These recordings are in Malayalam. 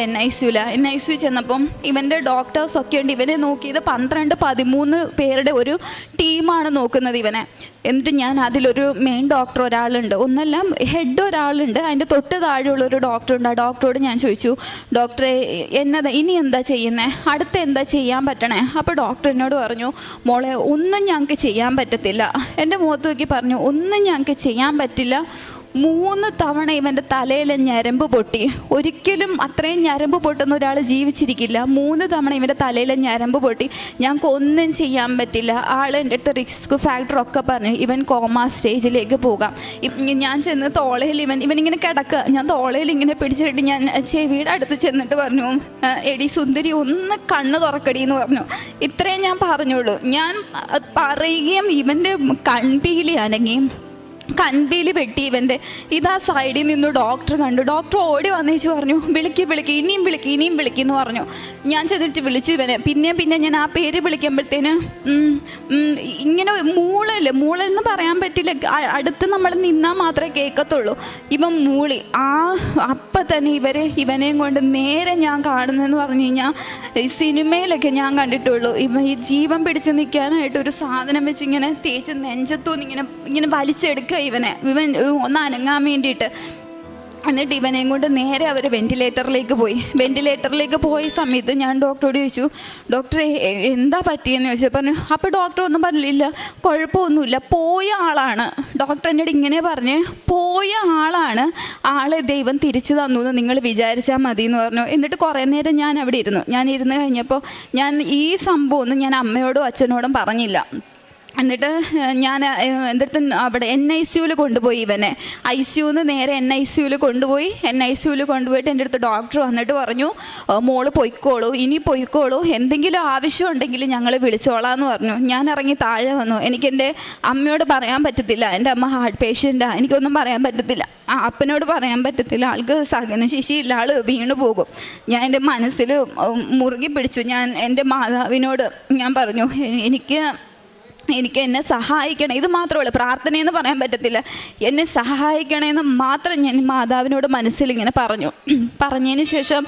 എൻ ഐ സിയുല. എൻ ഐ സിയു ചെന്നപ്പം ഇവന്റെ ഡോക്ടേഴ്സ് ഒക്കെ ഉണ്ട്. ഇവനെ നോക്കിയത് പന്ത്രണ്ട് പതിമൂന്ന് പേരുടെ ഒരു ടീമാണ് നോക്കുന്നത് ഇവനെ. എന്നിട്ട് ഞാൻ അതിലൊരു മെയിൻ ഡോക്ടർ ഒരാളുണ്ട്. ഒന്നല്ല ഹെഡ് ഒരാളുണ്ട്. അതിന്റെ തൊട്ട് താഴെയുള്ള ഒരു ഡോക്ടർ ഉണ്ട്. ആ ഡോക്ടറോട് ഞാൻ ചോദിച്ചു ഡോക്ടറെ എന്നതാ ഇനി എന്താ ചെയ്യുന്നത് അടുത്ത എന്താ ചെയ്യാൻ പറ്റണേ? അപ്പോൾ ഡോക്ടർ എന്നോട് പറഞ്ഞു മോളെ ഒന്നും ഞങ്ങൾക്ക് ചെയ്യാൻ പറ്റത്തില്ല. എന്റെ മുഖത്ത് നോക്കി പറഞ്ഞു ഒന്നും ഞങ്ങൾക്ക് ചെയ്യാൻ പറ്റില്ല. മൂന്ന് തവണ ഇവന്റെ തലയിലെ ഞരമ്പ് പൊട്ടി. ഒരിക്കലും അത്രയും ഞരമ്പ് പൊട്ടുന്ന ഒരാൾ ജീവിച്ചിരിക്കില്ല. മൂന്ന് തവണ ഇവന്റെ തലയിലെ ഞരമ്പ് പൊട്ടി. ഞങ്ങൾക്ക് ഒന്നും ചെയ്യാൻ പറ്റില്ല. ആൾ എന്റെ അടുത്ത് റിസ്ക് ഫാക്ടർ ഒക്കെ പറഞ്ഞു ഇവൻ കോമ സ്റ്റേജിലേക്ക് പോകാം. ഞാൻ ചെന്ന് തോളയിൽ ഇവൻ ഇങ്ങനെ കിടക്കുക. ഞാൻ തോളയിൽ ഇങ്ങനെ പിടിച്ചിട്ട് ഞാൻ ചെവിയുടെ അടുത്ത് ചെന്നിട്ട് പറഞ്ഞു എടി സുന്ദരി ഒന്ന് കണ്ണ് തുറക്കടി എന്ന് പറഞ്ഞു. ഇത്രയും ഞാൻ പറഞ്ഞുള്ളൂ. ഞാൻ പറയുകയും ഇവന്റെ കൺപീലി അനങ്ങി. കൺപീലി വെട്ടി ഇവന്റെ ഇതാ സൈഡിൽ നിന്ന് ഡോക്ടർ കണ്ടു. ഡോക്ടർ ഓടി വന്നേച്ച് പറഞ്ഞു വിളിക്ക് വിളിക്ക് ഇനിയും വിളിക്ക് ഇനിയും വിളിക്കുന്നു പറഞ്ഞു. ഞാൻ ചെന്നിട്ട് വിളിച്ചു ഇവനെ. പിന്നെയും പിന്നെ ഞാൻ ആ പേര് വിളിക്കുമ്പോഴത്തേന് ഇങ്ങനെ മൂളൽ മൂളെന്ന് പറയാൻ പറ്റില്ല. അടുത്ത് നമ്മൾ നിന്നാൽ മാത്രമേ കേൾക്കത്തുള്ളൂ ഇവൻ മൂളി. ആ അപ്പം തന്നെ ഇവരെ ഇവനെയും കൊണ്ട് നേരെ ഞാൻ കാണുന്നതെന്ന് പറഞ്ഞു കഴിഞ്ഞാൽ ഈ സിനിമയിലൊക്കെ ഞാൻ കണ്ടിട്ടുള്ളൂ. ഇവ ഈ ജീവൻ പിടിച്ച് നിൽക്കാനായിട്ട് ഒരു സാധനം വെച്ച് ഇങ്ങനെ തേച്ച് നെഞ്ചത്തൂന്ന് ഇങ്ങനെ ഇങ്ങനെ വലിച്ചെടുക്കുക ഇവനെ. ഇവൻ ഒന്ന് അനങ്ങാൻ വേണ്ടിയിട്ട്. എന്നിട്ട് ഇവനെയും കൊണ്ട് നേരെ അവർ വെന്റിലേറ്ററിലേക്ക് പോയി. വെന്റിലേറ്ററിലേക്ക് പോയ സമയത്ത് ഞാൻ ഡോക്ടറോട് ചോദിച്ചു ഡോക്ടറെ എന്താ പറ്റിയെന്ന് ചോദിച്ചു. പറഞ്ഞു അപ്പോൾ ഡോക്ടർ ഒന്നും പറഞ്ഞില്ല. കുഴപ്പമൊന്നുമില്ല. പോയ ആളാണ്. ഡോക്ടർ എന്നോട് ഇങ്ങനെ പറഞ്ഞ് പോയ ആളാണ്. ആളെ ദൈവം തിരിച്ചു തന്നു എന്ന് നിങ്ങൾ വിചാരിച്ചാൽ മതി എന്ന് പറഞ്ഞു. എന്നിട്ട് കുറേ നേരം ഞാൻ അവിടെ ഇരുന്നു. ഞാൻ ഇരുന്ന് കഴിഞ്ഞപ്പോൾ ഞാൻ ഈ സംഭവം ഒന്നും ഞാൻ അമ്മയോടും അച്ഛനോടും പറഞ്ഞില്ല. എന്നിട്ട് ഞാൻ എന്റെ അവിടെ എൻ ഐ സിയുവിൽ കൊണ്ടുപോയി ഇവനെ. ഐ സിയുന്ന് നേരെ എൻ ഐ സിയുവിൽ കൊണ്ടുപോയി. എൻ ഐ സിയുവിൽ കൊണ്ടുപോയിട്ട് എന്റെ അടുത്ത് ഡോക്ടർ വന്നിട്ട് പറഞ്ഞു മോൾ പൊയ്ക്കോളൂ ഇനി പൊയ്ക്കോളൂ. എന്തെങ്കിലും ആവശ്യം ഉണ്ടെങ്കിൽ ഞങ്ങൾ വിളിച്ചോളാം എന്ന് പറഞ്ഞു. ഞാൻ ഇറങ്ങി താഴെ വന്നു. എനിക്ക് എന്റെ അമ്മയോട് പറയാൻ പറ്റത്തില്ല. എന്റെ അമ്മ ഹാർട്ട് പേഷ്യന്റാണ് എനിക്കൊന്നും പറയാൻ പറ്റത്തില്ല. ആ അപ്പനോട് പറയാൻ പറ്റത്തില്ല. ആൾക്ക് സഹനശേഷിയില്ല ആൾ വീണു പോകും. ഞാൻ എന്റെ മനസ്സിൽ മുറുകി പിടിച്ചു. ഞാൻ എന്റെ മാതാവിനോട് ഞാൻ പറഞ്ഞു എനിക്ക് എനിക്ക് എന്നെ സഹായിക്കണേ. ഇത് മാത്രമല്ല പ്രാർത്ഥനയെന്ന് പറയാൻ പറ്റത്തില്ല. എന്നെ സഹായിക്കണമെന്ന് മാത്രം ഞാൻ മാതാവിനോട് മനസ്സിൽ ഇങ്ങനെ പറഞ്ഞു. പറഞ്ഞതിന് ശേഷം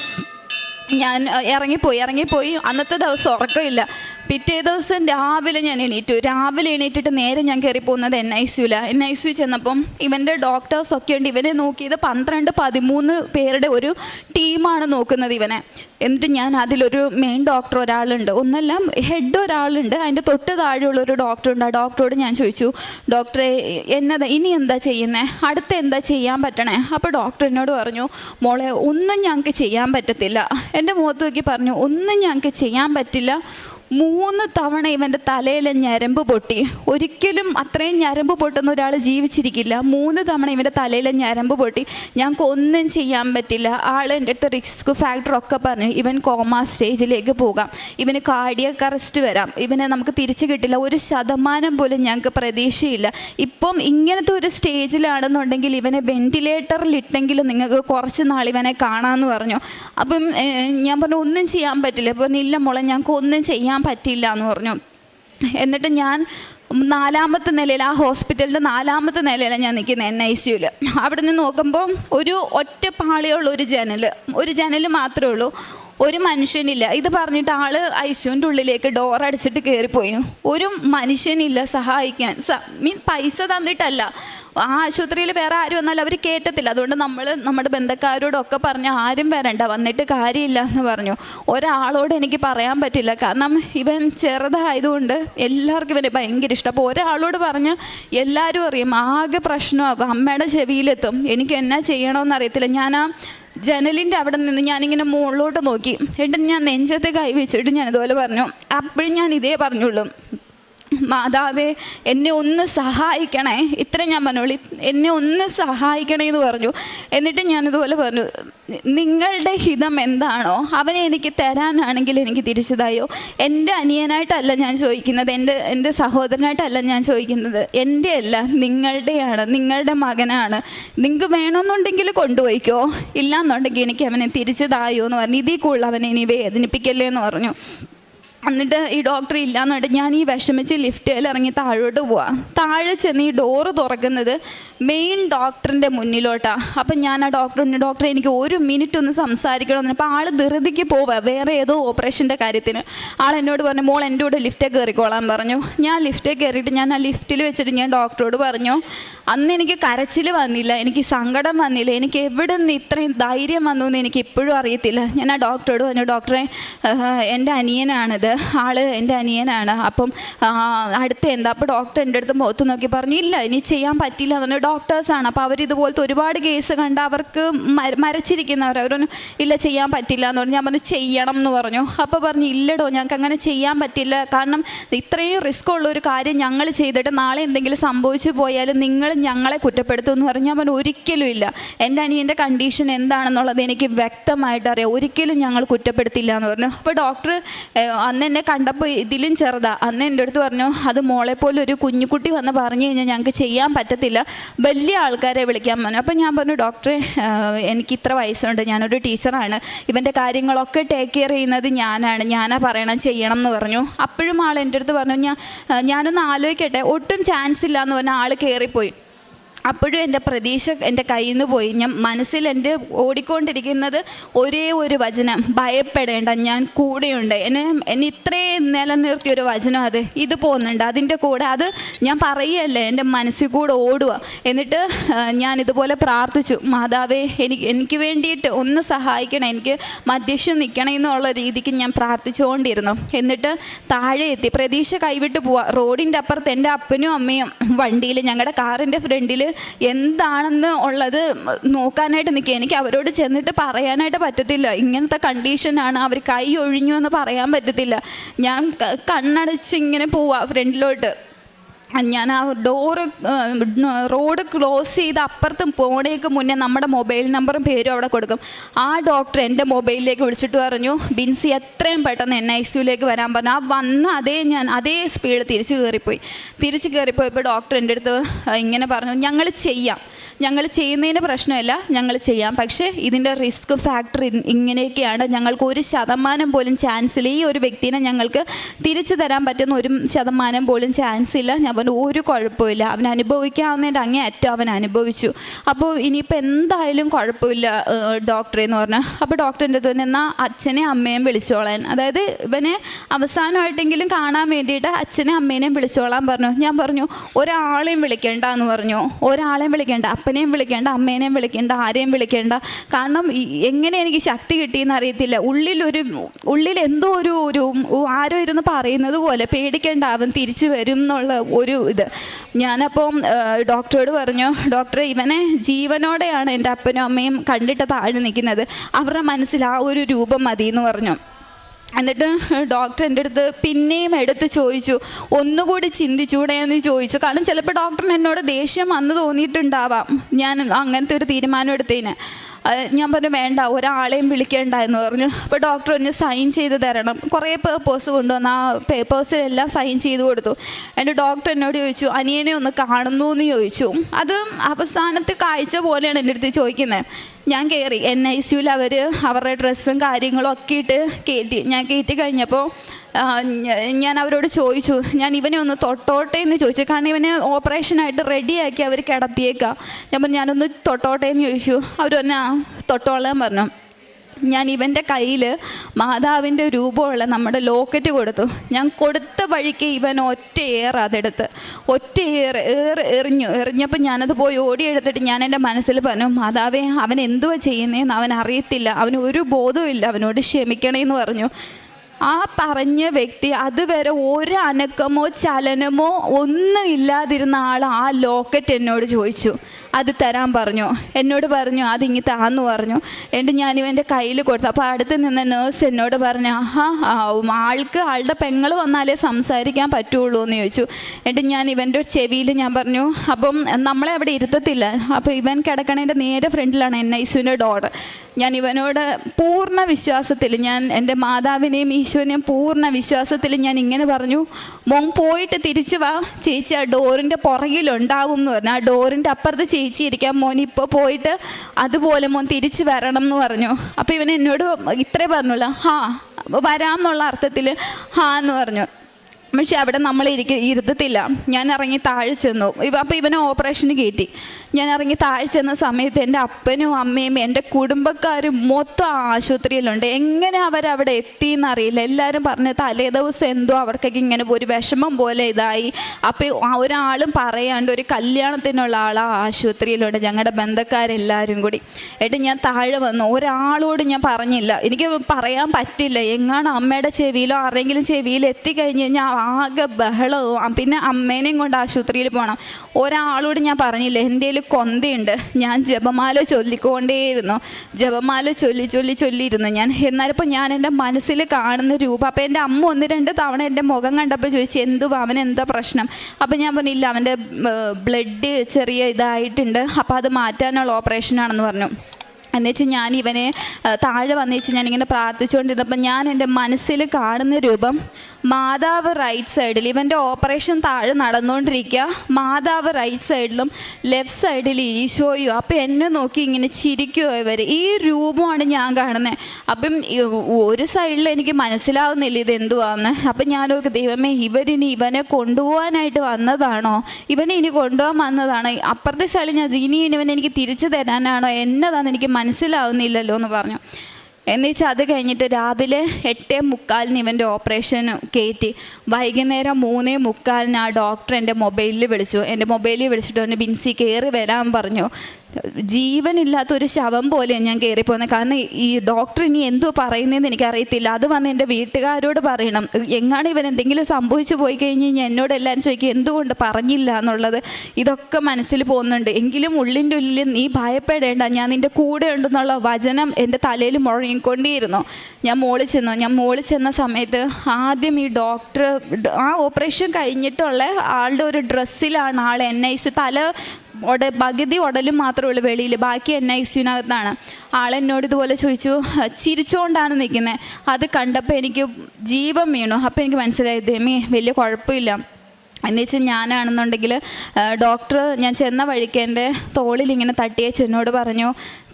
ഞാൻ ഇറങ്ങിപ്പോയി. ഇറങ്ങിപ്പോയി. അന്നത്തെ ദിവസം ഉറക്കമില്ല. പിറ്റേ ദിവസം രാവിലെ ഞാൻ എണീറ്റു. രാവിലെ എണീറ്റിട്ട് നേരെ ഞാൻ കയറി പോകുന്നത് എൻ ഐ സിയുല എൻ ഐ സി ചെന്നപ്പം ഇവന്റെ ഡോക്ടേഴ്സ് ഒക്കെ ഉണ്ട്. ഇവനെ നോക്കിയത് പന്ത്രണ്ട് പതിമൂന്ന് പേരുടെ ഒരു ടീമാണ് നോക്കുന്നത് ഇവനെ. എന്നിട്ട് ഞാൻ അതിലൊരു മെയിൻ ഡോക്ടർ ഒരാളുണ്ട്. ഒന്നല്ല ഹെഡ് ഒരാളുണ്ട്. അതിന്റെ തൊട്ട് താഴെയുള്ള ഒരു ഡോക്ടർ ഉണ്ട്. ആ ഡോക്ടറോട് ഞാൻ ചോദിച്ചു ഡോക്ടറെ എന്നതാ ഇനി എന്താ ചെയ്യുന്നത് അടുത്ത എന്താ ചെയ്യാൻ പറ്റണേ? അപ്പോൾ ഡോക്ടർ എന്നോട് പറഞ്ഞു മോളെ ഒന്നും ഞങ്ങൾക്ക് ചെയ്യാൻ പറ്റത്തില്ല. എന്റെ മുഖത്ത് നോക്കി പറഞ്ഞു ഒന്നും ഞങ്ങൾക്ക് ചെയ്യാൻ പറ്റില്ല. മൂന്ന് തവണ ഇവന്റെ തലയിലെ ഞരമ്പ് പൊട്ടി. ഒരിക്കലും അത്രയും ഞരമ്പ് പൊട്ടുന്ന ഒരാൾ ജീവിച്ചിരിക്കില്ല. മൂന്ന് തവണ ഇവന്റെ തലയിലെ ഞരമ്പ് പൊട്ടി. ഞങ്ങൾക്ക് ഒന്നും ചെയ്യാൻ പറ്റില്ല. ആൾ എന്റെ അടുത്ത് റിസ്ക് ഫാക്ടറൊക്കെ പറഞ്ഞു. ഇവൻ കോമ സ്റ്റേജിലേക്ക് പോകാം. ഇവന് കാർഡിയക് അറസ്റ്റ് വരാം. ഇവനെ നമുക്ക് തിരിച്ചു കിട്ടില്ല. ഒരു ശതമാനം പോലും ഞങ്ങൾക്ക് പ്രതീക്ഷയില്ല. ഇപ്പം ഇങ്ങനത്തെ ഒരു സ്റ്റേജിലാണെന്നുണ്ടെങ്കിൽ ഇവനെ വെന്റിലേറ്ററിൽ ഇട്ടെങ്കിലും നിങ്ങൾക്ക് കുറച്ച് നാൾ ഇവനെ കാണാമെന്ന് പറഞ്ഞു. അപ്പം ഞാൻ പറഞ്ഞു ഒന്നും ചെയ്യാൻ പറ്റില്ല. അപ്പം ഇല്ല മോളെ ഞങ്ങൾക്ക് ഒന്നും ചെയ്യാൻ പറ്റില്ല എന്ന് പറഞ്ഞു. എന്നിട്ട് ഞാൻ നാലാമത്തെ നിലയിൽ ആ ഹോസ്പിറ്റലിന്റെ നാലാമത്തെ നിലയിലാണ് ഞാൻ നിൽക്കുന്നത് എൻ ഐ സിയുയിൽ അവിടെ നിന്ന് നോക്കുമ്പോൾ ഒരു ഒറ്റ പാളിയുള്ള ഒരു ജനൽ ഒരു ജനൽ മാത്രമേ ഉള്ളൂ. ഒരു മനുഷ്യനില്ല. ഇത് പറഞ്ഞിട്ട് ആൾ ഐ സിയുന്റെ ഉള്ളിലേക്ക് ഡോർ അടിച്ചിട്ട് കയറിപ്പോയി ഒരു മനുഷ്യനില്ല സഹായിക്കാൻ. മീൻ പൈസ തന്നിട്ടല്ല. ആ ആശുപത്രിയിൽ വേറെ ആരും വന്നാൽ അവർ കേട്ടത്തില്ല. അതുകൊണ്ട് നമ്മൾ നമ്മുടെ ബന്ധക്കാരോടൊക്കെ പറഞ്ഞു ആരും വരണ്ട വന്നിട്ട് കാര്യമില്ല എന്ന് പറഞ്ഞു. ഒരാളോട് എനിക്ക് പറയാൻ പറ്റില്ല. കാരണം ഇവൻ ചെറുതായതുകൊണ്ട് എല്ലാവർക്കും ഇവനെ ഭയങ്കര ഇഷ്ടം. അപ്പോൾ ഒരാളോട് പറഞ്ഞ് എല്ലാവരും അറിയും ആകെ പ്രശ്നമാകും. അമ്മയുടെ ചെവിയിലെത്തും. എനിക്ക് എന്നാ ചെയ്യണമെന്ന് അറിയത്തില്ല. ഞാൻ ആ ജനലിന്റെ അവിടെ നിന്ന് ഞാനിങ്ങനെ മുകളിലോട്ട് നോക്കി. എന്നിട്ട് ഞാൻ നെഞ്ചത്തെ കൈ വെച്ചിട്ട് ഞാൻ ഇതുപോലെ പറഞ്ഞു. അപ്പോഴും ഞാൻ ഇതേ പറഞ്ഞുള്ളൂ. മാതാവേ എന്നെ ഒന്ന് സഹായിക്കണേ. ഇത്ര ഞാൻ പറഞ്ഞോളി. എന്നെ ഒന്ന് സഹായിക്കണേ എന്ന് പറഞ്ഞു. എന്നിട്ട് ഞാനിതുപോലെ പറഞ്ഞു നിങ്ങളുടെ ഹിതം എന്താണോ അവനെ എനിക്ക് തരാനാണെങ്കിൽ എനിക്ക് തിരിച്ചതായോ? എന്റെ അനിയനായിട്ടല്ല ഞാൻ ചോദിക്കുന്നത്. എന്റെ എന്റെ സഹോദരനായിട്ടല്ല ഞാൻ ചോദിക്കുന്നത്. എന്റെ അല്ല നിങ്ങളുടെയാണ് നിങ്ങളുടെ മകനാണ്. നിങ്ങൾക്ക് വേണമെന്നുണ്ടെങ്കിൽ കൊണ്ടുപോയിക്കോ. ഇല്ലാന്നുണ്ടെങ്കിൽ എനിക്ക് അവനെ തിരിച്ചതായോ എന്ന് പറഞ്ഞു. ഇതിൽ കൂടുതൽ അവനെ ഇനി വേദനിപ്പിക്കല്ലേ എന്ന് പറഞ്ഞു. എന്നിട്ട് ഈ ഡോക്ടർ ഇല്ല എന്നിട്ട് ഞാൻ ഈ വിഷമിച്ച് ലിഫ്റ്റിൽ ഇറങ്ങി താഴോട്ട് പോവാ. താഴെ ചെന്ന് ഈ ഡോറ് തുറക്കുന്നത് മെയിൻ ഡോക്ടറിന്റെ മുന്നിലോട്ടാണ് അപ്പം ഞാൻ ആ ഡോക്ടറിന്റെ ഡോക്ടറെ എനിക്ക് ഒരു മിനിറ്റ് ഒന്ന് സംസാരിക്കണമെന്ന് അപ്പോൾ ആൾ ധൃതിക്ക് പോവുക വേറെ ഏതോ ഓപ്പറേഷന്റെ കാര്യത്തിന്. ആൾ എന്നോട് പറഞ്ഞു മോൾ എന്റെ കൂടെ ലിഫ്റ്റേ കയറിക്കോളാൻ പറഞ്ഞു. ഞാൻ ലിഫ്റ്റേ കയറിയിട്ട് ഞാൻ ആ ലിഫ്റ്റിൽ വെച്ചിട്ട് ഞാൻ ഡോക്ടറോട് പറഞ്ഞു അന്ന് എനിക്ക് കരച്ചിൽ വന്നില്ല എനിക്ക് സങ്കടം വന്നില്ല എനിക്ക് എവിടെ നിന്ന് ഇത്രയും ധൈര്യം വന്നു എന്ന് എനിക്ക് ഇപ്പോഴും അറിയത്തില്ല. ഞാൻ ആ ഡോക്ടറോട് പറഞ്ഞു ഡോക്ടറെ എന്റെ അനിയനാണിത്. ആൾ എന്റെ അനിയനാണ്. അപ്പം അടുത്ത അടുത്ത് എന്താ അപ്പോൾ ഡോക്ടർ എന്റെ അടുത്ത് മുഖത്ത് നോക്കി പറഞ്ഞു ഇല്ല ഇനി ചെയ്യാൻ പറ്റില്ല എന്ന് പറഞ്ഞു ഡോക്ടേഴ്സാണ് അപ്പോൾ അവരിതുപോലത്തെ ഒരുപാട് കേസ് കണ്ട് അവർക്ക് മരച്ചിരിക്കുന്നവർ അവരൊന്നും ഇല്ല ചെയ്യാൻ പറ്റില്ല എന്ന് പറഞ്ഞു ഞാൻ പറഞ്ഞു ചെയ്യണം എന്ന് പറഞ്ഞു. അപ്പോൾ പറഞ്ഞു ഇല്ലടോ ഞങ്ങൾക്ക് അങ്ങനെ ചെയ്യാൻ പറ്റില്ല. കാരണം ഇത്രയും റിസ്ക് ഉള്ള ഒരു കാര്യം ഞങ്ങൾ ചെയ്തിട്ട് നാളെ എന്തെങ്കിലും സംഭവിച്ചു പോയാൽ നിങ്ങൾ ഞങ്ങളെ കുറ്റപ്പെടുത്തും എന്ന് പറഞ്ഞു ഞാൻ പറഞ്ഞു ഒരിക്കലും ഇല്ല. എന്റെ അനിയന്റെ കണ്ടീഷൻ എന്താണെന്നുള്ളത് എനിക്ക് വ്യക്തമായിട്ട് അറിയാം. ഒരിക്കലും ഞങ്ങൾ കുറ്റപ്പെടുത്തില്ല എന്ന് പറഞ്ഞു. അപ്പോൾ ഡോക്ടർ അന്ന് എന്നെ കണ്ടപ്പോൾ ഇതിലും ചെറുതാ. അന്ന് എന്റെ അടുത്ത് പറഞ്ഞു അത് മോളെ പോലെ ഒരു കുഞ്ഞുകുട്ടി വന്ന് പറഞ്ഞു കഴിഞ്ഞാൽ ഞങ്ങൾക്ക് ചെയ്യാൻ പറ്റത്തില്ല. വലിയ ആൾക്കാരെ വിളിക്കാൻ പറഞ്ഞു. അപ്പോൾ ഞാൻ പറഞ്ഞു ഡോക്ടറെ എനിക്ക് ഇത്ര വയസ്സുണ്ട്. ഞാനൊരു ടീച്ചറാണ്. ഇവന്റെ കാര്യങ്ങളൊക്കെ ടേക്ക് കെയർ ചെയ്യുന്നത് ഞാനാണ്. ഞാനാ പറയണം ചെയ്യണം എന്ന് പറഞ്ഞു. അപ്പോഴും ആൾ എന്റെ അടുത്ത് പറഞ്ഞു ഞാൻ ഞാനൊന്ന് ആലോചിക്കട്ടെ. ഒട്ടും ചാൻസ് ഇല്ല എന്ന് പറഞ്ഞാൽ ആൾ കയറിപ്പോയി അപ്പോഴും എന്റെ പ്രതീക്ഷ എന്റെ കയ്യിൽ നിന്ന് പോയി. ഞാൻ മനസ്സിൽ എന്റെ ഓടിക്കൊണ്ടിരിക്കുന്നത് ഒരേ ഒരു വചനം ഭയപ്പെടേണ്ട ഞാൻ കൂടെയുണ്ട്. എന്നെ എന്നെ ഇത്രയും നിലനിർത്തിയ ഒരു വചനം അത്. ഇത് പോകുന്നുണ്ട്. അതിന്റെ കൂടെ അത് ഞാൻ പറയുകയല്ലേ എന്റെ മനസ്സിൽ കൂടെ ഓടുക. എന്നിട്ട് ഞാൻ ഇതുപോലെ പ്രാർത്ഥിച്ചു മാതാവേ എനിക്ക് എനിക്ക് വേണ്ടിയിട്ട് ഒന്ന് സഹായിക്കണം എനിക്ക് മധ്യക്ഷം നിൽക്കണം എന്നുള്ള രീതിക്ക് ഞാൻ പ്രാർത്ഥിച്ചുകൊണ്ടിരുന്നു. എന്നിട്ട് താഴെ എത്തി. പ്രതീക്ഷ കൈവിട്ട് പോവാ. റോഡിന്റെ അപ്പുറത്ത് എന്റെ അപ്പനും അമ്മയും വണ്ടിയിൽ ഞങ്ങളുടെ കാറിന്റെ ഫ്രണ്ടിൽ എന്താണെന്ന് ഉള്ളത് നോക്കാനായിട്ട് നിൽക്കുക എനിക്ക് അവരോട് ചെന്നിട്ട് പറയാനായിട്ട് പറ്റത്തില്ല. ഇങ്ങനത്തെ കണ്ടീഷനാണ് അവർ കൈ ഒഴിഞ്ഞു എന്ന് പറയാൻ പറ്റത്തില്ല. ഞാൻ കണ്ണടച്ച് ഇങ്ങനെ പോവാ ഫ്രണ്ടിലോട്ട് ഞാൻ ആ ഡോറ് റോഡ് ക്ലോസ് ചെയ്ത് അപ്പുറത്തും പോണേക്ക് മുന്നേ നമ്മുടെ മൊബൈൽ നമ്പറും പേരും അവിടെ കൊടുക്കും. ആ ഡോക്ടർ എന്റെ മൊബൈലിലേക്ക് വിളിച്ചിട്ട് പറഞ്ഞു ബിൻസി എത്രയും പെട്ടെന്ന് എൻ ഐ സിയുലേക്ക് വരാൻ പറഞ്ഞു. ആ വന്ന അതേ ഞാൻ അതേ സ്പീഡ് തിരിച്ച് കയറിപ്പോയി തിരിച്ച് കയറിപ്പോയപ്പോൾ ഡോക്ടർ എന്റെ അടുത്ത് ഇങ്ങനെ പറഞ്ഞു ഞങ്ങൾ ചെയ്യാം. ഞങ്ങൾ ചെയ്യുന്നതിന് പ്രശ്നമില്ല. ഞങ്ങൾ ചെയ്യാം. പക്ഷേ ഇതിന്റെ റിസ്ക് ഫാക്ടർ ഇങ്ങനെയൊക്കെയാണ്. ഞങ്ങൾക്ക് ഒരു ശതമാനം പോലും ചാൻസ് ഇല്ല. ഈ ഒരു വ്യക്തിനെ ഞങ്ങൾക്ക് തിരിച്ചു തരാൻ പറ്റുന്ന ഒരു ശതമാനം പോലും ചാൻസ് ഇല്ല. ഞാൻ പറഞ്ഞു ഒരു കുഴപ്പമില്ല. അവൻ അനുഭവിക്കാവുന്നതിന്റെ അങ്ങേയറ്റം അവൻ അനുഭവിച്ചു. അപ്പോൾ ഇനിയിപ്പോൾ എന്തായാലും കുഴപ്പമില്ല ഡോക്ടറെ എന്ന് പറഞ്ഞു അപ്പോൾ ഡോക്ടറിന്റെ അടുത്ത് തന്നെ എന്നാൽ അച്ഛനെ അമ്മയും വിളിച്ചോളാൻ. അതായത് ഇവനെ അവസാനമായിട്ടെങ്കിലും കാണാൻ വേണ്ടിയിട്ട് അച്ഛനെ അമ്മേനെയും വിളിച്ചോളാൻ പറഞ്ഞു. ഞാൻ പറഞ്ഞു ഒരാളെയും വിളിക്കേണ്ട എന്ന് പറഞ്ഞു. ഒരാളെയും വിളിക്കേണ്ട അപ്പനെയും വിളിക്കേണ്ട അമ്മേനെയും വിളിക്കേണ്ട ആരെയും വിളിക്കേണ്ട. കാരണം എങ്ങനെ എനിക്ക് ശക്തി കിട്ടിയെന്ന് അറിയത്തില്ല. ഉള്ളിലൊരു ഉള്ളിൽ എന്തോ ഒരു ഒരു ആരോ ഇരുന്ന് പറയുന്നത് പോലെ പേടിക്കേണ്ട അവൻ തിരിച്ചു വരും എന്നുള്ള ഒരു ഇത്. ഞാനപ്പം ഏഹ്, ഡോക്ടറോട് പറഞ്ഞു ഡോക്ടറെ ഇവനെ ജീവനോടെയാണ് എന്റെ അപ്പനും അമ്മയും കണ്ടിട്ട് താഴെ നിൽക്കുന്നത്. അവരുടെ മനസ്സിൽ ആ ഒരു രൂപം മതി എന്ന് പറഞ്ഞു. എന്നിട്ട് ഡോക്ടർ എന്റെ അടുത്ത് പിന്നെയും എടുത്ത് ചോദിച്ചു ഒന്നുകൂടി ചിന്തിച്ചൂടെ? എന്ന് ചോദിച്ചു. കാരണം ചിലപ്പോൾ ഡോക്ടറിന് എന്നോട് ദേഷ്യം വന്ന് തോന്നിയിട്ടുണ്ടാവാം. ഞാൻ അങ്ങനത്തെ ഒരു തീരുമാനം എടുത്തതിന്. ഞാൻ പറഞ്ഞു വേണ്ട ഒരാളെയും വിളിക്കേണ്ട എന്ന് പറഞ്ഞു. അപ്പോൾ ഡോക്ടർ ഒന്ന് സൈൻ ചെയ്ത് തരണം. കുറേ പേപ്പേഴ്സ് കൊണ്ടുവന്ന് ആ പേപ്പേഴ്സിലെല്ലാം സൈൻ ചെയ്ത് കൊടുത്തു. എന്റെ ഡോക്ടർ എന്നോട് ചോദിച്ചു അനിയനെ ഒന്ന് കാണുന്നു എന്ന് ചോദിച്ചു. അത് അവസാനത്തെ കാഴ്ച പോലെയാണ് എന്റെ അടുത്ത് ചോദിക്കുന്നത്. ഞാൻ കയറി എൻ ഐ സിയുൽ അവർ അവരുടെ ഡ്രസ്സും കാര്യങ്ങളും ഒക്കെ ഇട്ട് കയറ്റി ഞാൻ കയറ്റി കഴിഞ്ഞപ്പോൾ ഞാൻ അവരോട് ചോദിച്ചു ഞാൻ ഇവനെ ഒന്ന് തൊട്ടോട്ടെ എന്ന് ചോദിച്ചു. കാരണം ഇവനെ ഓപ്പറേഷനായിട്ട് റെഡിയാക്കി അവർ കിടത്തിയേക്കാം. ഞാൻ പറഞ്ഞു ഞാനൊന്ന് തൊട്ടോട്ടെ എന്ന് ചോദിച്ചു. അവർ തൊട്ടോളാൻ പറഞ്ഞു. ഞാൻ ഇവന്റെ കയ്യിൽ മാതാവിന്റെ രൂപമുള്ള നമ്മുടെ ലോക്കറ്റ് കൊടുത്തു. ഞാൻ കൊടുത്ത വഴിക്ക് ഇവൻ ഒറ്റ ഏറ് അതെടുത്ത്. ഒറ്റ ഏറ് എറിഞ്ഞു. എറിഞ്ഞപ്പോൾ ഞാനത് പോയി ഓടിയെടുത്തിട്ട് ഞാൻ എന്റെ മനസ്സിൽ പറഞ്ഞു മാതാവേ അവൻ എന്തുവാ ചെയ്യുന്നതെന്ന് അവൻ അറിയത്തില്ല. അവന് ഒരു ബോധവും ഇല്ല. അവനോട് ക്ഷമിക്കണേന്ന് പറഞ്ഞു. ആ പറഞ്ഞ വ്യക്തി അതുവരെ ഒരു അനക്കമോ ചലനമോ ഒന്നും ഇല്ലാതിരുന്ന ആൾ ആ ലോക്കറ്റ് എന്നോട് ചോദിച്ചു. അത് തരാൻ പറഞ്ഞു. എന്നോട് പറഞ്ഞു അത് ഇങ്ങി താന്ന് പറഞ്ഞു. എന്നിട്ട് ഞാൻ ഇവന്റെ കയ്യിൽ കൊടുത്തു. അപ്പോൾ അടുത്ത് നിന്ന് നേഴ്സ് എന്നോട് പറഞ്ഞു ആഹാ ആവും. ആൾക്ക് ആളുടെ പെങ്ങൾ വന്നാലേ സംസാരിക്കാൻ പറ്റുള്ളൂ എന്ന് ചോദിച്ചു. എന്നിട്ട് ഞാൻ ഇവന്റെ ചെവിയിൽ ഞാൻ പറഞ്ഞു അപ്പം നമ്മളെ അവിടെ ഇരുത്തത്തില്ല. അപ്പോൾ ഇവൻ കിടക്കണേന്റെ നേരെ ഫ്രണ്ടിലാണ് എൻ ഐ സിന്റെ ഡോർ ഞാൻ ഇവനോട് പൂർണ വിശ്വാസത്തിൽ ഞാൻ എന്റെ മാതാവിനെയും ഈശോനെയും പൂർണ വിശ്വാസത്തിൽ ഞാൻ ഇങ്ങനെ പറഞ്ഞു മോൻ പോയിട്ട് തിരിച്ചു വാ. ചേച്ചി ആ ഡോറിന്റെ പുറകിലുണ്ടാവും എന്ന് പറഞ്ഞു. ആ ഡോറിന്റെ അപ്പുറത്ത് ചേച്ചി ഇരിക്കാൻ മോൻ ഇപ്പോൾ പോയിട്ട് അതുപോലെ മോൻ തിരിച്ചു വരണം എന്ന് പറഞ്ഞു. അപ്പോൾ ഇവൻ എന്നോട് ഇത്രേ പറഞ്ഞുള്ളൂ. ഹാ വരാമെന്നുള്ള അർത്ഥത്തിൽ ഹാ എന്ന് പറഞ്ഞു. പക്ഷെ അവിടെ നമ്മൾ ഇരിക്ക ഇരുത്തത്തില്ല. ഞാൻ ഇറങ്ങി താഴെ ചെന്നു. ഇവ അപ്പോൾ ഇവനെ ഓപ്പറേഷന് കയറ്റി ഞാൻ ഇറങ്ങി താഴെ ചെന്ന സമയത്ത് എന്റെ അപ്പനും അമ്മയും എന്റെ കുടുംബക്കാരും മൊത്തം ആശുപത്രിയിലുണ്ട്. എങ്ങനെ അവരവിടെ എത്തിയെന്ന് അറിയില്ല. എല്ലാവരും പറഞ്ഞ തലേ ദിവസം എന്തോ അവർക്കൊക്കെ ഇങ്ങനെ ഒരു വിഷമം പോലെ ഇതായി. അപ്പോൾ ഒരാളും പറയാണ്ട് ഒരു കല്യാണത്തിനുള്ള ആൾ ആ ആശുപത്രിയിലുണ്ട്. ഞങ്ങളുടെ ബന്ധക്കാരെല്ലാവരും കൂടി. ഏട്ടാ ഞാൻ താഴെ വന്നു. ഒരാളോട് ഞാൻ പറഞ്ഞില്ല. എനിക്ക് പറയാൻ പറ്റില്ല. എങ്ങാണ് അമ്മയുടെ ചെവിയിലോ ആരെങ്കിലും ചെവിയിൽ എത്തിക്കഴിഞ്ഞ് കഴിഞ്ഞാൽ ആകെ ബഹളവും. പിന്നെ അമ്മേനെയും കൊണ്ട് ആശുപത്രിയിൽ പോകണം ഒരാളോട് ഞാൻ പറഞ്ഞില്ല എന്തേലും കൊന്തയുണ്ട്? ഞാൻ ജപമാല ചൊല്ലിക്കൊണ്ടേയിരുന്നു. ജപമാല ചൊല്ലി ചൊല്ലി ചൊല്ലിയിരുന്നു ഞാൻ. എന്നാലിപ്പോൾ ഞാൻ എന്റെ മനസ്സിൽ കാണുന്ന രൂപം അപ്പോൾ എന്റെ അമ്മ ഒന്ന് രണ്ട് തവണ എന്റെ മുഖം കണ്ടപ്പോൾ ചോദിച്ചു എന്തുവാ അവൻ എന്താ പ്രശ്നം? അപ്പോൾ ഞാൻ പറഞ്ഞില്ല അവന്റെ ബ്ലഡ് ചെറിയ ഇതായിട്ടുണ്ട്. അപ്പോൾ അത് മാറ്റാനുള്ള ഓപ്പറേഷനാണെന്ന് പറഞ്ഞു. എന്നുവെച്ച് ഞാൻ ഇവനെ താഴെ വന്നേച്ച് ഞാനിങ്ങനെ പ്രാർത്ഥിച്ചുകൊണ്ടിരുന്നപ്പോൾ ഞാൻ എന്റെ മനസ്സിൽ കാണുന്ന രൂപം മാതാവ് റൈറ്റ് സൈഡിൽ ഇവന്റെ ഓപ്പറേഷൻ താഴെ നടന്നുകൊണ്ടിരിക്കുക. മാതാവ് റൈറ്റ് സൈഡിലും ലെഫ്റ്റ് സൈഡിൽ ഈശോയും. അപ്പം എന്നെ നോക്കി ഇങ്ങനെ ചിരിക്കുമോ ഇവർ ഈ രൂപമാണ് ഞാൻ കാണുന്നത് അപ്പം ഒരു സൈഡിൽ എനിക്ക് മനസ്സിലാവുന്നില്ല ഇത് എന്തുവാന്ന് അപ്പം ഞാനൊരു ദൈവമേ ഇവരിനി ഇവനെ കൊണ്ടുപോകാനായിട്ട് വന്നതാണോ? ഇവനെ ഇനി കൊണ്ടുപോകാൻ വന്നതാണോ? അപ്പുറത്തെ സൈഡിൽ ഞാൻ ഇനി ഇവനെ എനിക്ക് തിരിച്ചു തരാനാണോ? എന്നതാന്ന് എനിക്ക് മനസ്സിലാവുന്നില്ലല്ലോ എന്ന് പറഞ്ഞു. എന്നുവെച്ചാൽ അത് കഴിഞ്ഞിട്ട് രാവിലെ എട്ടേ മുക്കാലിന് ഇവന്റെ ഓപ്പറേഷൻ കയറ്റി വൈകുന്നേരം മൂന്നേ മുക്കാലിന് ആ ഡോക്ടർ എന്റെ മൊബൈലിൽ വിളിച്ചു. എന്റെ മൊബൈലിൽ വിളിച്ചിട്ട് പറഞ്ഞു ബിൻസി കയറി വരാൻ പറഞ്ഞു. ജീവനില്ലാത്ത ഒരു ശവം പോലെ ഞാൻ കയറിപ്പോകുന്നത് കാരണം ഈ ഡോക്ടർ ഇനി എന്തോ പറയുന്നതെന്ന് എനിക്കറിയത്തില്ല. അത് വന്ന് എന്റെ വീട്ടുകാരോട് പറയണം. എങ്ങാണ് ഇവൻ എന്തെങ്കിലും സംഭവിച്ചു പോയി കഴിഞ്ഞ് കഴിഞ്ഞാൽ എന്നോട് എല്ലാവരും ചോദിക്കും എന്തുകൊണ്ട് പറഞ്ഞില്ല? എന്നുള്ളത് ഇതൊക്കെ മനസ്സിൽ പോകുന്നുണ്ട്. എങ്കിലും ഉള്ളിന്റെ ഉള്ളിൽ നീ ഭയപ്പെടേണ്ട. ഞാൻ നിന്റെ കൂടെ ഉണ്ടെന്നുള്ള വചനം എന്റെ തലയിൽ മുഴങ്ങിക്കൊണ്ടേയിരുന്നു. ഞാൻ മോളിൽ ചെന്നു. ഞാൻ മോളിൽ ചെന്ന സമയത്ത് ആദ്യം ഈ ഡോക്ടർ ആ ഓപ്പറേഷൻ കഴിഞ്ഞിട്ടുള്ള ആളുടെ ഒരു ഡ്രസ്സിലാണ് ആൾ എന്നെ തല ഉട പകുതി ഉടലും മാത്രമേ ഉള്ളൂ വെളിയിൽ. ബാക്കി എൻ ഐ സിയുനകത്താണ് ആളെന്നോട് ഇതുപോലെ ചോദിച്ചു ചിരിച്ചുകൊണ്ടാണ് നിൽക്കുന്നത് അത് കണ്ടപ്പോൾ എനിക്ക് ജീവൻ വീണു. അപ്പോൾ എനിക്ക് മനസ്സിലായി ദേമി വലിയ കുഴപ്പമില്ല. എന്ന് വെച്ചാൽ ഞാനാണെന്നുണ്ടെങ്കിൽ ഡോക്ടർ ഞാൻ ചെന്ന വഴിക്ക് എന്റെ തോളിൽ ഇങ്ങനെ തട്ടിയേച്ച് എന്നോട് പറഞ്ഞു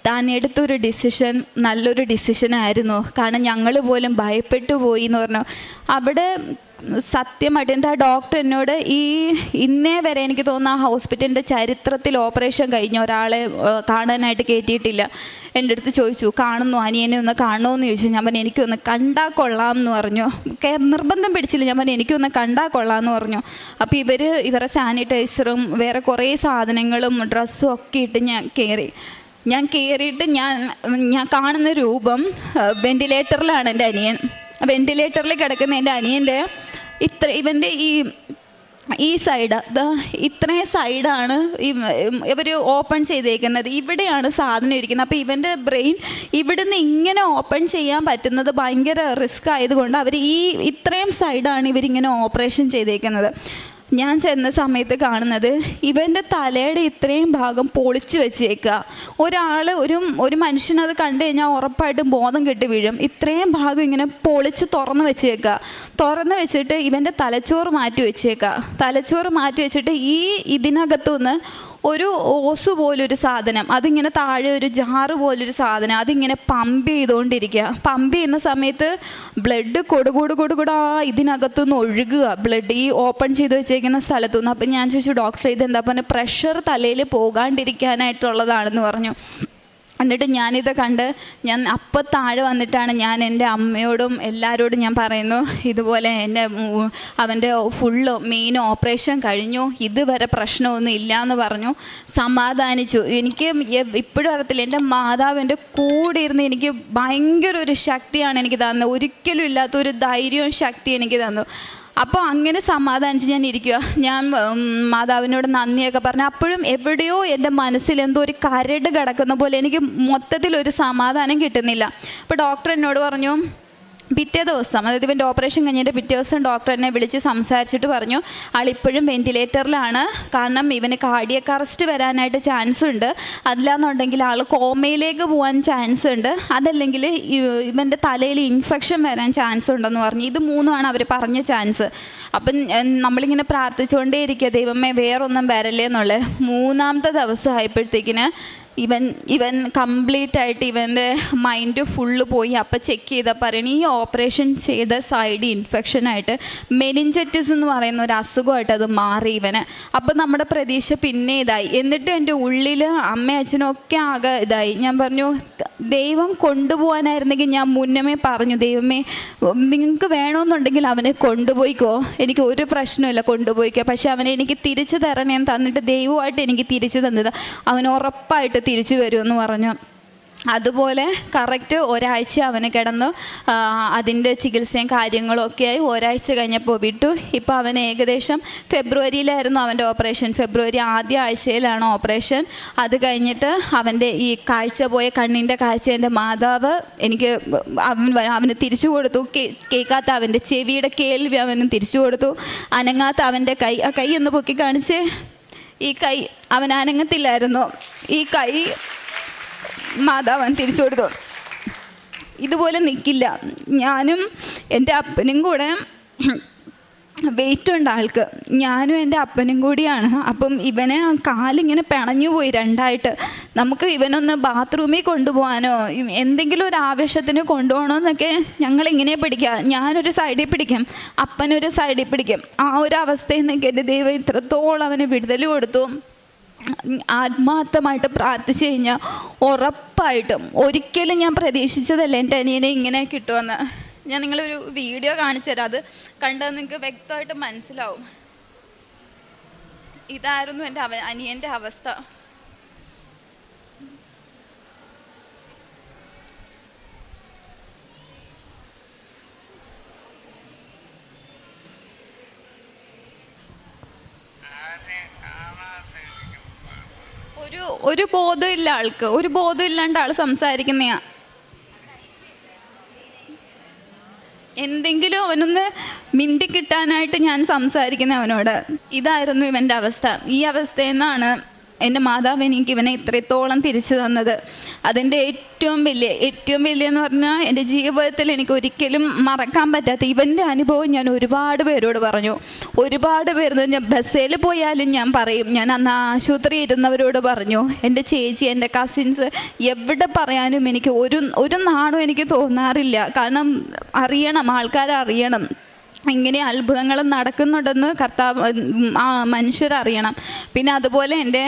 താൻ എടുത്തൊരു ഡിസിഷൻ നല്ലൊരു ഡിസിഷനായിരുന്നു കാരണം ഞങ്ങൾ പോലും ഭയപ്പെട്ടു പോയി എന്ന് പറഞ്ഞു. അവിടെ സത്യമായിട്ട് എന്താ ഡോക്ടർ എന്നോട് ഈ ഇന്നേ വരെ എനിക്ക് തോന്നുന്നു ആ ഹോസ്പിറ്റലിന്റെ ചരിത്രത്തിൽ ഓപ്പറേഷൻ കഴിഞ്ഞ ഒരാളെ കാണാനായിട്ട് കയറ്റിയിട്ടില്ല എന്റെ അടുത്ത് ചോദിച്ചു കാണുന്നു അനിയനെ ഒന്ന് കാണണമെന്ന് ചോദിച്ചു. ഞാൻ പറഞ്ഞു എനിക്കൊന്ന് കണ്ടാൽ കൊള്ളാം എന്ന് പറഞ്ഞു നിർബന്ധം പിടിച്ചില്ല. ഞാൻ പറഞ്ഞു എനിക്കൊന്ന് കണ്ടാൽ കൊള്ളാം എന്ന് പറഞ്ഞു. അപ്പോൾ ഇവർ ഇവരുടെ സാനിറ്റൈസറും വേറെ കുറേ സാധനങ്ങളും ഡ്രസ്സും ഒക്കെ ഇട്ട് ഞാൻ കയറി. ഞാൻ കയറിയിട്ട് ഞാൻ ഞാൻ കാണുന്ന രൂപം വെന്റിലേറ്ററിലാണ് എന്റെ അനിയൻ. വെന്റിലേറ്ററിൽ കിടക്കുന്ന എന്റെ അനിയന്റെ ഇത്ര ഇവന്റെ ഈ ഈ സൈഡ് ഇത്രയും സൈഡാണ് ഇവർ ഓപ്പൺ ചെയ്തേക്കുന്നത്. ഇവിടെയാണ് സാധനം ഇരിക്കുന്നത്. അപ്പോൾ ഇവന്റെ ബ്രെയിൻ ഇവിടുന്ന് ഇങ്ങനെ ഓപ്പൺ ചെയ്യാൻ പറ്റുന്നത് ഭയങ്കര റിസ്ക് ആയതുകൊണ്ട് അവർ ഈ ഇത്രയും സൈഡാണ് ഇവരിങ്ങനെ ഓപ്പറേഷൻ ചെയ്തേക്കുന്നത്. ഞാൻ ചെന്ന സമയത്ത് കാണുന്നത് ഇവന്റെ തലയുടെ ഇത്രയും ഭാഗം പൊളിച്ചു വെച്ചേക്കുക. ഒരാൾ ഒരു ഒരു മനുഷ്യനത് കണ്ടു കഴിഞ്ഞാൽ ഉറപ്പായിട്ടും ബോധം കെട്ടി വീഴും. ഇത്രയും ഭാഗം ഇങ്ങനെ പൊളിച്ച് തുറന്ന് വെച്ചേക്കുക. തുറന്ന് വെച്ചിട്ട് ഇവന്റെ തലച്ചോറ് മാറ്റി വെച്ചേക്കുക. തലച്ചോറ് മാറ്റി വെച്ചിട്ട് ഈ ഇതിനകത്തുനിന്ന് ഒരു ഓസ് പോലൊരു സാധനം അതിങ്ങനെ താഴെ ഒരു ജാറ് പോലൊരു സാധനം അതിങ്ങനെ പമ്പ് ചെയ്തുകൊണ്ടിരിക്കുക പമ്പ് ചെയ്യുന്ന സമയത്ത് ബ്ലഡ് കൊടുകൂട് കൊടുകൂടാ ഇതിനകത്തുനിന്ന് ഒഴുകുക. ബ്ലഡ് ഈ ഓപ്പൺ ചെയ്ത് വെച്ചേക്കുന്ന സ്ഥലത്തുനിന്ന്. അപ്പം ഞാൻ ചോദിച്ചു ഡോക്ടർ എന്താ പറഞ്ഞാൽ പ്രഷർ തലയിൽ പോകാണ്ടിരിക്കാനായിട്ടുള്ളതാണെന്ന് പറഞ്ഞു. എന്നിട്ട് ഞാനിത് കണ്ട് ഞാൻ അപ്പം താഴെ വന്നിട്ടാണ് ഞാൻ എന്റെ അമ്മയോടും എല്ലാവരോടും ഞാൻ പറയുന്നു ഇതുപോലെ എന്റെ അവന്റെ ഫുള്ള് മെയിൻ ഓപ്പറേഷൻ കഴിഞ്ഞു. ഇതുവരെ പ്രശ്നമൊന്നും ഇല്ല എന്ന് പറഞ്ഞു. സമാധാനിച്ചു. എനിക്ക് ഇപ്പോഴും അറിയത്തില്ല. എന്റെ മാതാവ് എന്റെ കൂടെ ഇരുന്ന് എനിക്ക് ഭയങ്കര ഒരു ശക്തിയാണ് എനിക്ക് തന്നത്. ഒരിക്കലും ഇല്ലാത്ത ഒരു ധൈര്യവും ശക്തി എനിക്ക് തന്നു. അപ്പോൾ അങ്ങനെ സമാധാനിച്ച് ഞാൻ ഇരിക്കുക ഞാൻ മാതാവിനോട് നന്ദിയൊക്കെ പറഞ്ഞു അപ്പോഴും എവിടെയോ എന്റെ മനസ്സിൽ എന്തോ ഒരു കരട് കിടക്കുന്ന പോലെ എനിക്ക് മൊത്തത്തിൽ ഒരു സമാധാനം കിട്ടുന്നില്ല. അപ്പോൾ ഡോക്ടർ എന്നോട് പറഞ്ഞു പിറ്റേ ദിവസം അതായത് ഇവന്റെ ഓപ്പറേഷൻ കഴിഞ്ഞിട്ട് പിറ്റേ ദിവസം ഡോക്ടർ എന്നെ വിളിച്ച് സംസാരിച്ചിട്ട് പറഞ്ഞു ആളിപ്പോഴും വെന്റിലേറ്ററിലാണ് കാരണം ഇവന് കാർഡിയക് അറസ്റ്റ് വരാനായിട്ട് ചാൻസ് ഉണ്ട്. അതിലാന്നുണ്ടെങ്കിൽ ആൾ കോമയിലേക്ക് പോകാൻ ചാൻസ് ഉണ്ട്. അതല്ലെങ്കിൽ ഇവന്റെ തലയിൽ ഇൻഫെക്ഷൻ വരാൻ ചാൻസ് ഉണ്ടെന്ന് പറഞ്ഞു. ഇത് മൂന്നുമാണ് അവർ പറഞ്ഞ ചാൻസ് അപ്പം നമ്മളിങ്ങനെ പ്രാർത്ഥിച്ചുകൊണ്ടേ ഇരിക്കുക ദൈവമേ വേറൊന്നും വരല്ലേ എന്നുള്ളത്. മൂന്നാമത്തെ ദിവസം ആയപ്പോഴത്തേക്കിന് ഇവൻ ഇവൻ കംപ്ലീറ്റ് ആയിട്ട് ഇവന്റെ മൈൻഡ് ഫുള്ള് പോയി. അപ്പം ചെക്ക് ചെയ്ത പറയണ ഈ ഓപ്പറേഷൻ ചെയ്ത സൈഡ് ഇൻഫെക്ഷൻ ആയിട്ട് മെനിഞ്ചറ്റിസ് എന്ന് പറയുന്ന ഒരു അസുഖമായിട്ട് അത് മാറി ഇവന്. അപ്പം നമ്മുടെ പ്രതീക്ഷ പിന്നെ ഇതായി. എന്നിട്ട് എന്റെ ഉള്ളിൽ അമ്മയും അച്ഛനും ഒക്കെ ആകെ ഇതായി. ഞാൻ പറഞ്ഞു ദൈവം കൊണ്ടുപോകാനായിരുന്നെങ്കിൽ ഞാൻ മുന്നമേ പറഞ്ഞു ദൈവമേ നിങ്ങൾക്ക് വേണമെന്നുണ്ടെങ്കിൽ അവനെ കൊണ്ടുപോയിക്കോ. എനിക്ക് ഒരു പ്രശ്നമില്ല കൊണ്ടുപോയിക്കോ. പക്ഷെ അവനെ എനിക്ക് തിരിച്ചു തരണേന്ന് തന്നിട്ട് ദൈവമായിട്ട് എനിക്ക് തിരിച്ചു തന്നത്. അവൻ ഉറപ്പായിട്ട് തിരിച്ചു വരുമെന്ന് പറഞ്ഞു. അതുപോലെ കറക്റ്റ് ഒരാഴ്ച അവന് കിടന്നു. അതിന്റെ ചികിത്സയും കാര്യങ്ങളും ഒക്കെയായി ഒരാഴ്ച കഴിഞ്ഞപ്പോൾ വിട്ടു. ഇപ്പോൾ അവൻ ഏകദേശം ഫെബ്രുവരിയിലായിരുന്നു അവന്റെ ഓപ്പറേഷൻ. ഫെബ്രുവരി ആദ്യ ആഴ്ചയിലാണ് ഓപ്പറേഷൻ. അത് കഴിഞ്ഞിട്ട് അവന്റെ ഈ കാഴ്ച പോയ കണ്ണിന്റെ കാഴ്ച എന്റെ മാതാവ് എനിക്ക് അവൻ അവന് തിരിച്ചു കൊടുത്തു. കേൾക്കാത്ത അവന്റെ ചെവിയുടെ കേൾവി അവന് തിരിച്ചു കൊടുത്തു. അനങ്ങാത്ത അവന്റെ കൈ ആ കൈ ഒന്ന് പൊക്കി കാണിച്ചേ. ഈ കൈ അവൻ അനങ്ങത്തില്ലായിരുന്നു. ഈ കൈ മാതാവൻ തിരിച്ചു കൊടുത്തു. ഇതുപോലെ നിൽക്കില്ല ഞാനും എന്റെ അപ്പനും കൂടെ വെയിറ്റ് ഉണ്ട് ആൾക്ക്. ഞാനും എന്റെ അപ്പനും കൂടിയാണ്. അപ്പം ഇവനെ കാലിങ്ങനെ പിണഞ്ഞു പോയി രണ്ടായിട്ട്. നമുക്ക് ഇവനൊന്ന് ബാത്റൂമിൽ കൊണ്ടുപോകാനോ എന്തെങ്കിലും ഒരു ആവശ്യത്തിന് കൊണ്ടുപോകണമെന്നൊക്കെ ഞങ്ങൾ ഇങ്ങനെ പിടിക്കുക ഞാനൊരു സൈഡിൽ പിടിക്കും. അപ്പനൊരു സൈഡിൽ പിടിക്കും. ആ ഒരു അവസ്ഥയിൽ നിന്നൊക്കെ എന്റെ ദൈവം ഇത്രത്തോളം അവന് വിടുതൽ കൊടുത്തു. ആത്മാർത്ഥമായിട്ട് പ്രാർത്ഥിച്ചു കഴിഞ്ഞാൽ ഉറപ്പായിട്ടും ഒരിക്കലും ഞാൻ പ്രതീക്ഷിച്ചതല്ല എന്റെ അനിയനെ ഇങ്ങനെ കിട്ടുമെന്ന്. ഞാൻ നിങ്ങളൊരു വീഡിയോ കാണിച്ചു തരാം. അത് കണ്ടാൽ നിങ്ങൾക്ക് വ്യക്തമായിട്ട് മനസ്സിലാവും. ഇതായിരുന്നു എന്റെ അവ അനിയന്റെ അവസ്ഥ. ഒരു ഒരു ബോധമില്ല ആൾക്ക്. ഒരു ബോധമില്ലാണ്ട് ആൾ സംസാരിക്കുന്നയാ എന്തെങ്കിലും അവനൊന്ന് മിണ്ടി കിട്ടാനായിട്ട് ഞാൻ സംസാരിക്കുന്ന അവനോട്. ഇതായിരുന്നു ഇവന്റെ അവസ്ഥ. ഈ അവസ്ഥയിൽ നിന്നാണ് എന്റെ മാതാവ് എനിക്ക് ഇവനെ ഇത്രത്തോളം തിരിച്ചു തന്നത്. അതിന്റെ ഏറ്റവും വലിയ ഏറ്റവും വലിയ എന്ന് പറഞ്ഞാൽ എന്റെ ജീവിതത്തിൽ എനിക്ക് ഒരിക്കലും മറക്കാൻ പറ്റാത്ത ഇവന്റെ അനുഭവം ഞാൻ ഒരുപാട് പേരോട് പറഞ്ഞു. ഒരുപാട് പേർ ഞാൻ ബസ്സിൽ പോയാലും ഞാൻ പറയും. ഞാൻ അന്ന് ആശുപത്രി ഇരുന്നവരോട് പറഞ്ഞു. എന്റെ ചേച്ചി എന്റെ കസിൻസ് എവിടെ പറയാനും എനിക്ക് ഒരു ഒരു നാണും എനിക്ക് തോന്നാറില്ല. കാരണം അറിയണം ആൾക്കാർ അറിയണം ഇങ്ങനെ അത്ഭുതങ്ങൾ നടക്കുന്നുണ്ടെന്ന് കർത്താവ് ആ മനുഷ്യരറിയണം പിന്നെ അതുപോലെ എന്റെ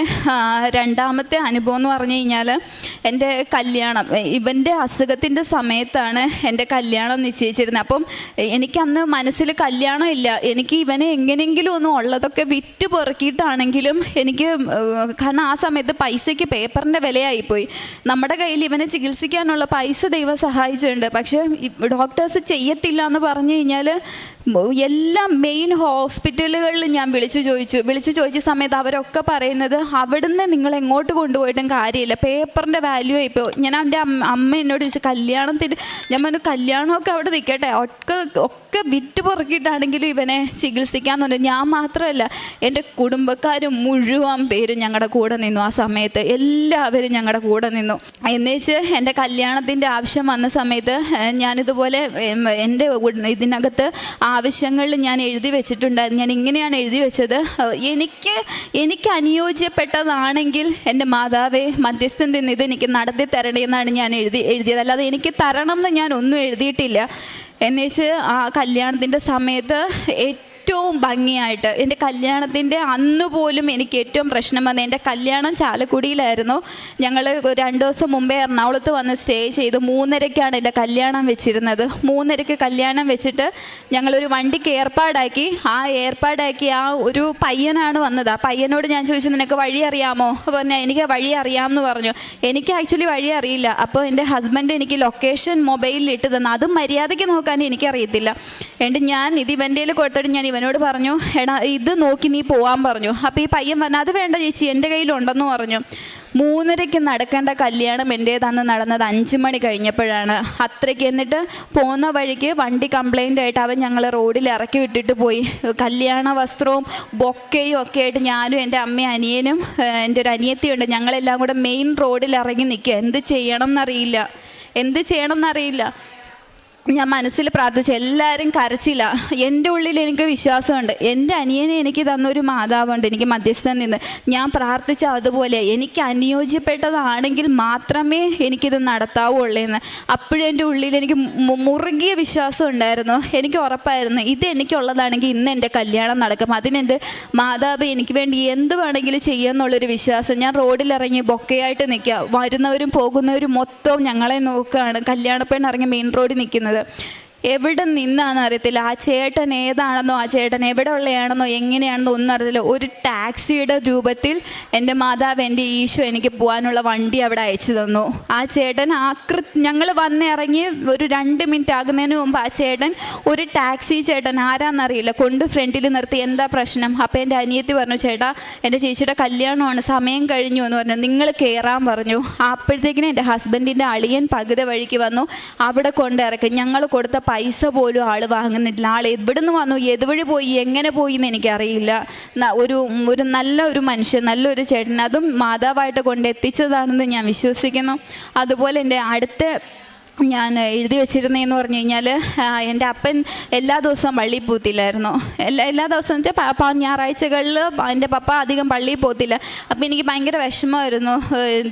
രണ്ടാമത്തെ അനുഭവം എന്ന് പറഞ്ഞു കഴിഞ്ഞാൽ എന്റെ കല്യാണം. ഇവന്റെ അസുഖത്തിന്റെ സമയത്താണ് എന്റെ കല്യാണം നിശ്ചയിച്ചിരുന്നത്. അപ്പം എനിക്കന്ന് മനസ്സിൽ കല്യാണം ഇല്ല. എനിക്ക് ഇവനെ എങ്ങനെയെങ്കിലും ഒന്ന് ഉള്ളതൊക്കെ വിറ്റ് പെറുക്കിയിട്ടാണെങ്കിലും എനിക്ക് കാരണം ആ സമയത്ത് പൈസയ്ക്ക് പേപ്പറിന്റെ വിലയായിപ്പോയി. നമ്മുടെ കയ്യിൽ ഇവനെ ചികിത്സിക്കാനുള്ള പൈസ ദൈവം സഹായിച്ചിട്ടുണ്ട്. പക്ഷേ ഡോക്ടേഴ്സ് ചെയ്യത്തില്ല എന്ന് പറഞ്ഞു കഴിഞ്ഞാൽ എല്ലാ മെയിൻ ഹോസ്പിറ്റലുകളിൽ ഞാൻ വിളിച്ചു ചോദിച്ചു. വിളിച്ചു ചോദിച്ച സമയത്ത് അവരൊക്കെ പറയുന്നത് അവിടുന്ന് നിങ്ങൾ എങ്ങോട്ട് കൊണ്ടുപോയിട്ടും കാര്യമില്ല. പേപ്പറിന്റെ വാല്യൂ ആയിപ്പോ ഞാൻ എന്റെ അമ്മ എന്നോട് ചോദിച്ചു കല്യാണത്തിന് ഞാൻ പറഞ്ഞു കല്യാണമൊക്കെ അവിടെ നിൽക്കട്ടെ. ഒക്കെ ഒക്കെ വിറ്റ് പുറക്കിയിട്ടാണെങ്കിലും ഇവനെ ചികിത്സിക്കാന്ന് പറഞ്ഞു. ഞാൻ മാത്രമല്ല എന്റെ കുടുംബക്കാരും മുഴുവൻ പേരും ഞങ്ങളുടെ കൂടെ നിന്നു ആ സമയത്ത്. എല്ലാവരും ഞങ്ങളുടെ കൂടെ നിന്നു. എന്നുവെച്ച് എന്റെ കല്യാണത്തിന്റെ ആവശ്യം വന്ന സമയത്ത് ഞാനിതുപോലെ എന്റെ ഇതിനകത്ത് ഇതിനകത്ത് ആവശ്യങ്ങളിൽ ഞാൻ എഴുതി വെച്ചിട്ടുണ്ടായിരുന്നു ഞാൻ ഇങ്ങനെയാണ് എഴുതി വെച്ചത്. എനിക്ക് എനിക്ക് അനുയോജ്യപ്പെട്ടതാണെങ്കിൽ എന്റെ മാതാവേ മധ്യസ്ഥൻ നിന്ന് ഇത് എനിക്ക് നടത്തി തരണേ എന്നാണ് ഞാൻ എഴുതി എഴുതിയത്. അല്ലാതെ എനിക്ക് തരണം എന്ന് ഞാൻ ഒന്നും എഴുതിയിട്ടില്ല. എന്നുവെച്ച് ആ കല്യാണത്തിന്റെ സമയത്ത് ഏറ്റവും ഭംഗിയായിട്ട് എന്റെ കല്യാണത്തിന്റെ അന്ന് പോലും എനിക്ക് ഏറ്റവും പ്രശ്നം വന്നത് എന്റെ കല്യാണം ചാലക്കുടിയിലായിരുന്നു. ഞങ്ങൾ രണ്ട് ദിവസം മുമ്പേ എറണാകുളത്ത് വന്ന് സ്റ്റേ ചെയ്തു. മൂന്നരയ്ക്കാണ് എന്റെ കല്യാണം വെച്ചിരുന്നത്. മൂന്നരയ്ക്ക് കല്യാണം വെച്ചിട്ട് ഞങ്ങളൊരു വണ്ടിക്ക് ഏർപ്പാടാക്കി. ആ ഏർപ്പാടാക്കി ആ ഒരു പയ്യനാണ് വന്നത്. ആ പയ്യനോട് ഞാൻ ചോദിച്ചു നിനക്ക് വഴി അറിയാമോ? അപ്പോൾ പറഞ്ഞാൽ എനിക്ക് വഴി അറിയാമെന്ന് പറഞ്ഞു. എനിക്ക് ആക്ച്വലി വഴി അറിയില്ല. അപ്പോൾ എന്റെ ഹസ്ബൻഡ് എനിക്ക് ലൊക്കേഷൻ മൊബൈലിൽ ഇട്ട് തന്നു. അതും മര്യാദയ്ക്ക് നോക്കാൻ എനിക്കറിയത്തില്ല. എന്നിട്ട് ഞാൻ ഇത് ഇവന്റെ കൊടുത്തിട്ട് ഞാൻ ഇവനോട് പറഞ്ഞു എടാ ഇത് നോക്കി നീ പോവാൻ പറഞ്ഞു. അപ്പോൾ ഈ പയ്യൻ പറഞ്ഞു അത് വേണ്ട ചേച്ചി എന്റെ കയ്യിലുണ്ടെന്ന് പറഞ്ഞു. മൂന്നരയ്ക്ക് നടക്കേണ്ട കല്യാണം എന്റേതാന്ന് നടന്നത് അഞ്ച് മണി കഴിഞ്ഞപ്പോഴാണ്. അത്രയ്ക്ക് എന്നിട്ട് പോകുന്ന വഴിക്ക് വണ്ടി കംപ്ലൈന്റ് ആയിട്ട് അവൻ ഞങ്ങളെ റോഡിൽ ഇറക്കി വിട്ടിട്ട് പോയി. കല്യാണ വസ്ത്രവും ബൊക്കയും ഒക്കെ ആയിട്ട് ഞാനും എന്റെ അമ്മയും അനിയനും എന്റെ ഒരു അനിയത്തിയുണ്ട്. ഞങ്ങളെല്ലാം കൂടെ മെയിൻ റോഡിൽ ഇറങ്ങി നിൽക്കുക. എന്ത് ചെയ്യണം എന്നറിയില്ല. എന്ത് ചെയ്യണം എന്നറിയില്ല. ഞാൻ മനസ്സിൽ പ്രാർത്ഥിച്ചു എല്ലാവരും കരച്ചില്ല. എന്റെ ഉള്ളിൽ എനിക്ക് വിശ്വാസമുണ്ട്. എന്റെ അനിയനെ എനിക്ക് തന്നൊരു മാതാവുണ്ട് എനിക്ക് മധ്യസ്ഥൻ നിന്ന്. ഞാൻ പ്രാർത്ഥിച്ച അതുപോലെ എനിക്ക് അനുയോജ്യപ്പെട്ടതാണെങ്കിൽ മാത്രമേ എനിക്കിത് നടത്താവുള്ളൂ എന്ന്. അപ്പോഴും എന്റെ ഉള്ളിൽ എനിക്ക് മുറുകിയ വിശ്വാസം ഉണ്ടായിരുന്നു. എനിക്ക് ഉറപ്പായിരുന്നു ഇത് എനിക്കുള്ളതാണെങ്കിൽ ഇന്ന് എന്റെ കല്യാണം നടക്കും. അതിനെന്റെ മാതാവ് എനിക്ക് വേണ്ടി എന്ത് വേണമെങ്കിലും ചെയ്യുമെന്നുള്ളൊരു വിശ്വാസം. ഞാൻ റോഡിലിറങ്ങി ബൊക്കയായിട്ട് നിൽക്കുക. വരുന്നവരും പോകുന്നവരും മൊത്തവും ഞങ്ങളെ നോക്കുകയാണ്. കല്യാണപ്പെണ്ണിറങ്ങി മെയിൻ റോഡിൽ നിൽക്കുന്നത്. 的。എവിടെ നിന്നാണെന്ന് അറിയത്തില്ല? ആ ചേട്ടൻ ഏതാണെന്നോ ആ ചേട്ടൻ എവിടെ ഉള്ളയാണെന്നോ എങ്ങനെയാണെന്നോ ഒന്നും അറിയത്തില്ല. ഒരു ടാക്സിയുടെ രൂപത്തിൽ എന്റെ മാതാവ് എന്റെ ഈശോ എനിക്ക് പോകാനുള്ള വണ്ടി അവിടെ അയച്ചു തന്നു. ആ ചേട്ടൻ ആകൃ ഞങ്ങൾ വന്നിറങ്ങി ഒരു രണ്ട് മിനിറ്റ് ആകുന്നതിന് മുമ്പ് ആ ചേട്ടൻ ഒരു ടാക്സി ചേട്ടൻ ആരാന്നറിയില്ല കൊണ്ട് ഫ്രണ്ടിൽ നിർത്തി. എന്താ പ്രശ്നം? അപ്പോൾ എന്റെ അനിയത്തി പറഞ്ഞു ചേട്ടാ എന്റെ ചേച്ചിയുടെ കല്യാണമാണ് സമയം കഴിഞ്ഞു എന്ന് പറഞ്ഞു. നിങ്ങൾ കയറാൻ പറഞ്ഞു. അപ്പോഴത്തേക്കിനും എന്റെ ഹസ്ബൻഡിന്റെ അളിയൻ പകുതി വഴിക്ക് വന്നു. അവിടെ കൊണ്ടിറക്കി ഞങ്ങൾ കൊടുത്ത പൈസ പോലും ആൾ വാങ്ങുന്നില്ല. ആൾ എവിടുന്ന് വന്നു? എതുവഴി പോയി? എങ്ങനെ പോയി എന്ന് എനിക്കറിയില്ല. ഒരു ഒരു നല്ല ഒരു മനുഷ്യൻ നല്ലൊരു ചേട്ടൻ അതും മാതാവായിട്ട് കൊണ്ട് എത്തിച്ചതാണെന്ന് ഞാൻ വിശ്വസിക്കുന്നു. അതുപോലെ എന്റെ അടുത്ത ഞാൻ എഴുതി വെച്ചിരുന്നതെന്ന് പറഞ്ഞു കഴിഞ്ഞാൽ എന്റെ അപ്പൻ എല്ലാ ദിവസവും പള്ളിയിൽ പോത്തില്ലായിരുന്നു. എല്ലാ എല്ലാ ദിവസവും വെച്ചാൽ ഞായറാഴ്ചകളിൽ എന്റെ പപ്പ അധികം പള്ളിയിൽ പോത്തില്ല. അപ്പോൾ എനിക്ക് ഭയങ്കര വിഷമമായിരുന്നു.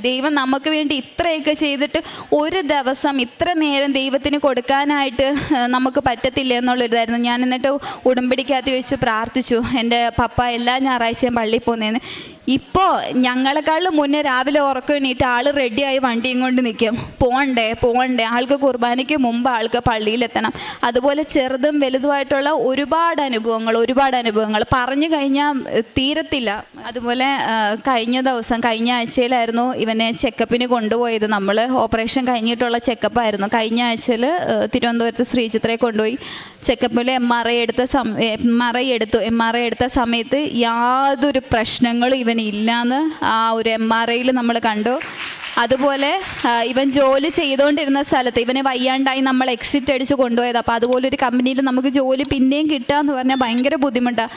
ദൈവം നമുക്ക് വേണ്ടി ഇത്രയൊക്കെ ചെയ്തിട്ട് ഒരു ദിവസം ഇത്ര നേരം ദൈവത്തിന് കൊടുക്കാനായിട്ട് നമുക്ക് പറ്റത്തില്ല എന്നുള്ളൊരിതായിരുന്നു. ഞാൻ എന്നിട്ട് ഉടമ്പടിക്കകത്ത് വെച്ച് പ്രാർത്ഥിച്ചു. എന്റെ പപ്പ എല്ലാ ഞായറാഴ്ചയും പള്ളിയിൽ പോകുന്നതെന്ന് ഇപ്പോൾ ഞങ്ങളെക്കാളും മുന്നേ രാവിലെ ഉറക്കം എണീറ്റ് ആൾ റെഡിയായി വണ്ടിയും കൊണ്ട് നിൽക്കും പോകണ്ടേ പോകണ്ടേ ആൾക്ക് കുർബാനയ്ക്ക് മുമ്പ് ആൾക്ക് പള്ളിയിലെത്തണം. അതുപോലെ ചെറുതും വലുതുമായിട്ടുള്ള ഒരുപാട് അനുഭവങ്ങൾ ഒരുപാട് അനുഭവങ്ങൾ. പറഞ്ഞു കഴിഞ്ഞാൽ തീരത്തില്ല. അതുപോലെ കഴിഞ്ഞ ദിവസം കഴിഞ്ഞ ആഴ്ചയിലായിരുന്നു ഇവനെ ചെക്കപ്പിന് കൊണ്ടുപോയത്. നമ്മൾ ഓപ്പറേഷൻ കഴിഞ്ഞിട്ടുള്ള ചെക്കപ്പായിരുന്നു. കഴിഞ്ഞ ആഴ്ചയിൽ തിരുവനന്തപുരത്ത് ശ്രീചിത്രയെ കൊണ്ടുപോയി ചെക്കപ്പിൽ എം ആർ ഐ എടുത്ത എം ആർ ഐ എടുത്തു. എം ആർ ഐ എടുത്ത സമയത്ത് യാതൊരു പ്രശ്നങ്ങളും ഇവന് ഇല്ലാന്ന് ആ ഒരു എം ആർ ഐയിൽ നമ്മൾ കണ്ടു. അതുപോലെ ഇവൻ ജോലി ചെയ്തുകൊണ്ടിരുന്ന സ്ഥലത്ത് ഇവനെ വയ്യാണ്ടായി നമ്മൾ എക്സിറ്റ് അടിച്ച് കൊണ്ടുപോയത്. അപ്പോൾ അതുപോലെ ഒരു കമ്പനിയിൽ നമുക്ക് ജോലി പിന്നെയും കിട്ടുക എന്ന് പറഞ്ഞാൽ ഭയങ്കര ബുദ്ധിമുട്ടാണ്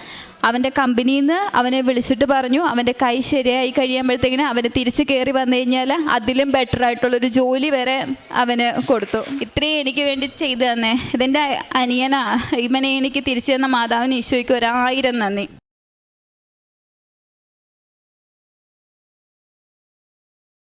അവന്റെ കമ്പനിയിൽ നിന്ന് അവനെ വിളിച്ചിട്ട് പറഞ്ഞു അവന്റെ കൈ ശരിയായി കഴിയുമ്പോഴത്തേക്കിന് അവന് തിരിച്ച് കയറി വന്നു കഴിഞ്ഞാൽ അതിലും ബെറ്റർ ആയിട്ടുള്ളൊരു ജോലി വരെ അവന് കൊടുത്തു. ഇത്രയും എനിക്ക് വേണ്ടി ചെയ്തു തന്നെ. ഇതിന്റെ അനിയനാ. ഇവനെ എനിക്ക് തിരിച്ചു തന്ന മാതാവിന് ഈശോയ്ക്ക് ഒരായിരം നന്ദി.